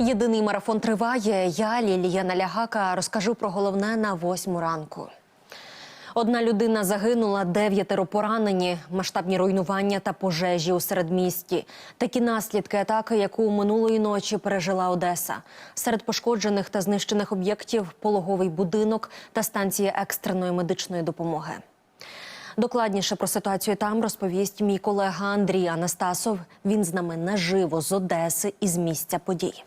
Єдиний марафон триває. Я, Лілія Налягака, розкажу про головне на восьму ранку. Одна людина загинула, дев'ятеро поранені, масштабні руйнування та пожежі у середмісті. Такі наслідки атаки, яку минулої ночі пережила Одеса. Серед пошкоджених та знищених об'єктів пологовий будинок та станція екстреної медичної допомоги. Докладніше про ситуацію там розповість мій колега Андрій Анастасов. Він з нами наживо з Одеси і з місця подій.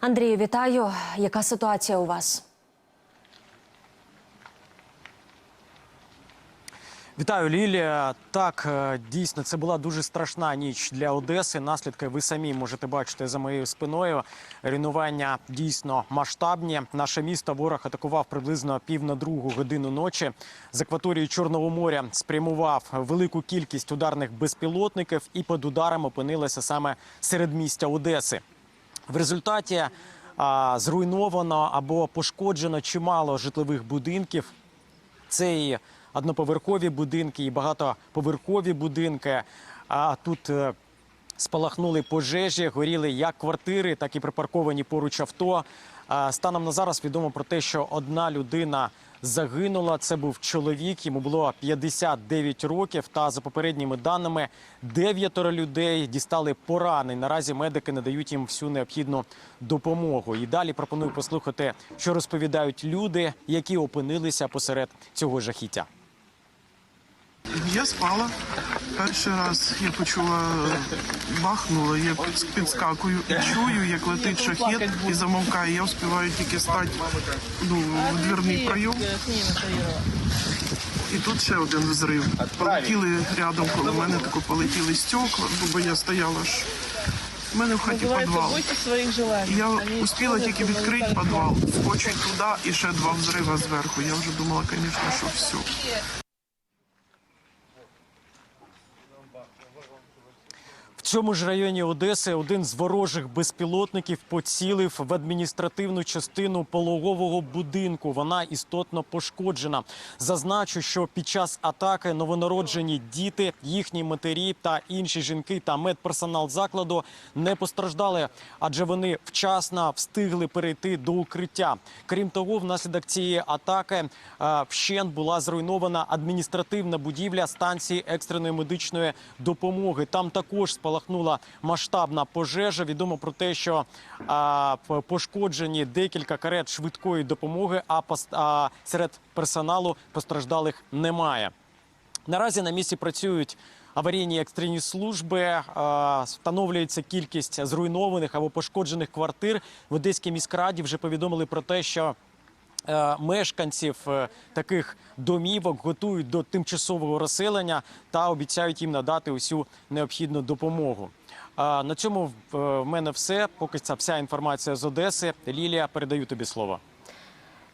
Андрію, вітаю. Яка ситуація у вас? Вітаю, Лілія. Так, е, дійсно, це була дуже страшна ніч для Одеси. Наслідки ви самі можете бачити за моєю спиною. Руйнування дійсно масштабні. Наше місто ворог атакував приблизно пів на другу годину ночі. З акваторії Чорного моря спрямував велику кількість ударних безпілотників, і під ударом опинилося саме середмістя Одеси. В результаті а, зруйновано або пошкоджено чимало житлових будинків. Це і одноповерхові будинки, і багатоповерхові будинки. А тут е, спалахнули пожежі, горіли як квартири, так і припарковані поруч авто. Станом на зараз відомо про те, що одна людина загинула. Це був чоловік, йому було 59 років. Та за попередніми даними, дев'ятеро людей дістали поранень. Наразі медики надають їм всю необхідну допомогу. І далі пропоную послухати, що розповідають люди, які опинилися посеред цього жахіття. Я спала. Перший раз я почула бахнуло, я підскакую і чую, як летить шахет і замовкає. Я встигаю тільки стати ну, в дверний прийом. І тут ще один взрив. Полетіли рядом коло мене, тако полетіли стекла, бо я стояла ж. У мене в хаті підвал. Я успіла тільки відкрити підвал, скочить туди і ще два взрива зверху. Я вже думала, звісно, що все. Цьому ж районі Одеси один з ворожих безпілотників поцілив в адміністративну частину пологового будинку. Вона істотно пошкоджена. Зазначу, що під час атаки новонароджені діти, їхні матері та інші жінки та медперсонал закладу не постраждали, адже вони вчасно встигли перейти до укриття. Крім того, внаслідок цієї атаки е, вщент була зруйнована адміністративна будівля станції екстреної медичної допомоги. Там також спалахнула масштабна пожежа. Відомо про те, що а, пошкоджені декілька карет швидкої допомоги, а, а серед персоналу постраждалих немає. Наразі на місці працюють аварійні екстрені служби. Встановлюється кількість зруйнованих або пошкоджених квартир. В Одеській міськраді вже повідомили про те, що мешканців е, таких домівок готують до тимчасового розселення та обіцяють їм надати усю необхідну допомогу. На цьому в в мене все. Поки це вся інформація з Одеси. Лілія, передаю тобі слово.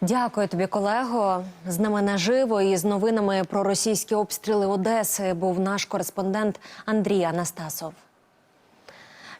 Дякую тобі, колего. З нами наживо і з новинами про російські обстріли Одеси був наш кореспондент Андрій Анастасов.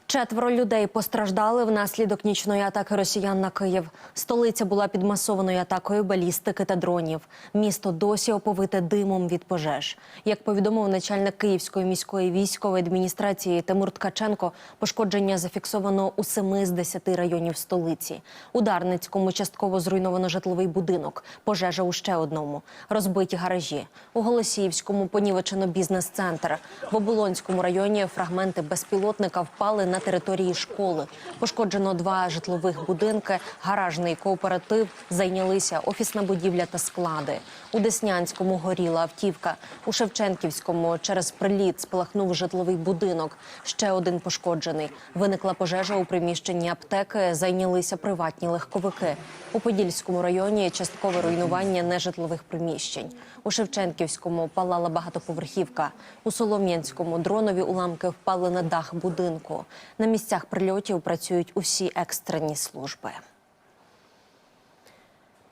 Четверо людей постраждали внаслідок нічної атаки росіян на Київ. Столиця була під масованою атакою балістики та дронів. Місто досі оповите димом від пожеж. Як повідомив начальник Київської міської військової адміністрації Тимур Ткаченко, пошкодження зафіксовано у семи з десяти районів столиці. У Дарницькому частково зруйновано житловий будинок. Пожежа у ще одному. Розбиті гаражі. У Голосіївському понівечено бізнес-центр. В Оболонському районі фрагменти безпілотника впали на території школи. Пошкоджено два житлових будинки, гаражний кооператив, зайнялися офісна будівля та склади. У Деснянському горіла автівка. У Шевченківському через приліт спалахнув житловий будинок. Ще один пошкоджений. Виникла пожежа у приміщенні аптеки. Зайнялися приватні легковики. У Подільському районі часткове руйнування нежитлових приміщень. У Шевченківському палала багатоповерхівка. У Солом'янському дронові уламки впали на дах будинку. На місцях прильотів працюють усі екстрені служби.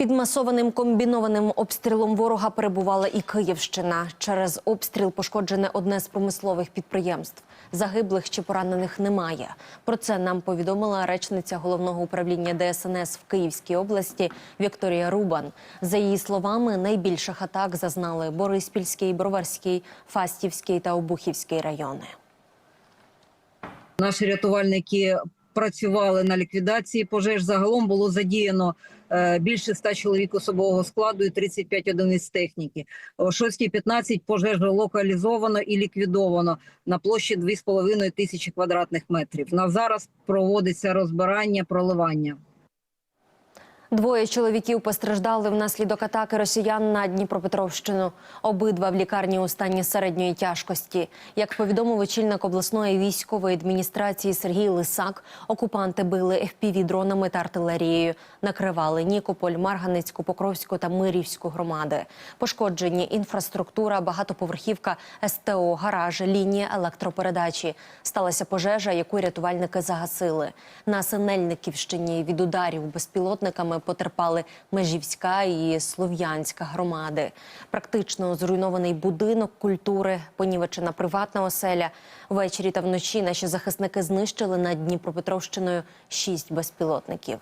Під масованим комбінованим обстрілом ворога перебувала і Київщина. Через обстріл пошкоджене одне з промислових підприємств. Загиблих чи поранених немає. Про це нам повідомила речниця головного управління ДСНС в Київській області Вікторія Рубан. За її словами, найбільших атак зазнали Бориспільський, Броварський, Фастівський та Обухівський райони. Наші рятувальники працювали на ліквідації пожеж. Загалом було задіяно е, більше 100 чоловік особового складу і 35 одиниць техніки. О 6.15 пожеж локалізовано і ліквідовано на площі 2,5 тисячі квадратних метрів. На зараз проводиться розбирання, проливання. Двоє чоловіків постраждали внаслідок атаки росіян на Дніпропетровщину. Обидва в лікарні у стані середньої тяжкості. Як повідомив очільник обласної військової адміністрації Сергій Лисак, окупанти били fpv дронами та артилерією. Накривали Нікополь, Марганецьку, Покровську та Мирівську громади. Пошкоджені інфраструктура, багатоповерхівка, СТО, гараж, лінія електропередачі. Сталася пожежа, яку рятувальники загасили. На Синельниківщині від ударів безпілотниками потерпали Межівська і Слов'янська громади. Практично зруйнований будинок культури, понівечена приватна оселя. Ввечері та вночі наші захисники знищили над Дніпропетровщиною шість безпілотників.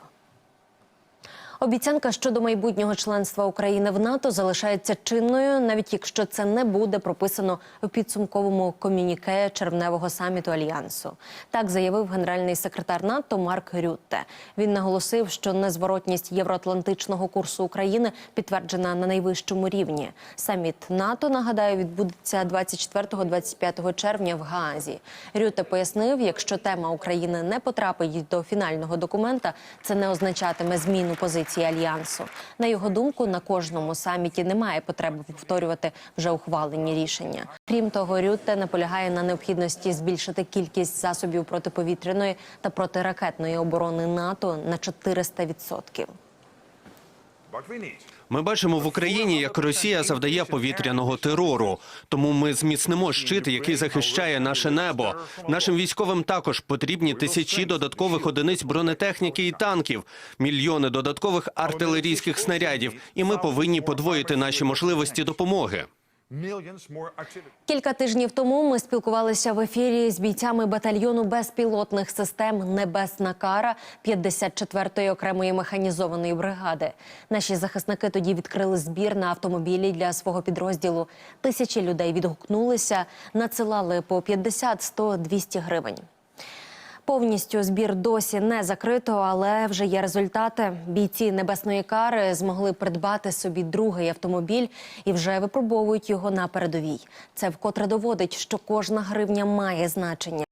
Обіцянка щодо майбутнього членства України в НАТО залишається чинною, навіть якщо це не буде прописано у підсумковому комюніке червневого саміту альянсу. Так заявив генеральний секретар НАТО Марк Рютте. Він наголосив, що незворотність євроатлантичного курсу України підтверджена на найвищому рівні. Саміт НАТО нагадаю відбудеться 24-25 червня в Гаазі. Рютте пояснив, якщо тема України не потрапить до фінального документа, це не означатиме зміну позиції альянсу. На його думку, на кожному саміті немає потреби повторювати вже ухвалені рішення. Крім того, Рютте наполягає на необхідності збільшити кількість засобів протиповітряної та протиракетної оборони НАТО на 400%. Ми бачимо в Україні, як Росія завдає повітряного терору. Тому ми зміцнимо щит, який захищає наше небо. Нашим військовим також потрібні тисячі додаткових одиниць бронетехніки і танків, мільйони додаткових артилерійських снарядів. І ми повинні подвоїти наші можливості допомоги. Кілька тижнів тому ми спілкувалися в ефірі з бійцями батальйону безпілотних систем Небесна кара 54-ї окремої механізованої бригади. Наші захисники тоді відкрили збір на автомобілі для свого підрозділу. Тисячі людей відгукнулися, надсилали по 50, 100, 200 гривень. Повністю збір досі не закрито, але вже є результати. Бійці небесної кари змогли придбати собі другий автомобіль і вже випробовують його на передовій. Це вкотре доводить, що кожна гривня має значення.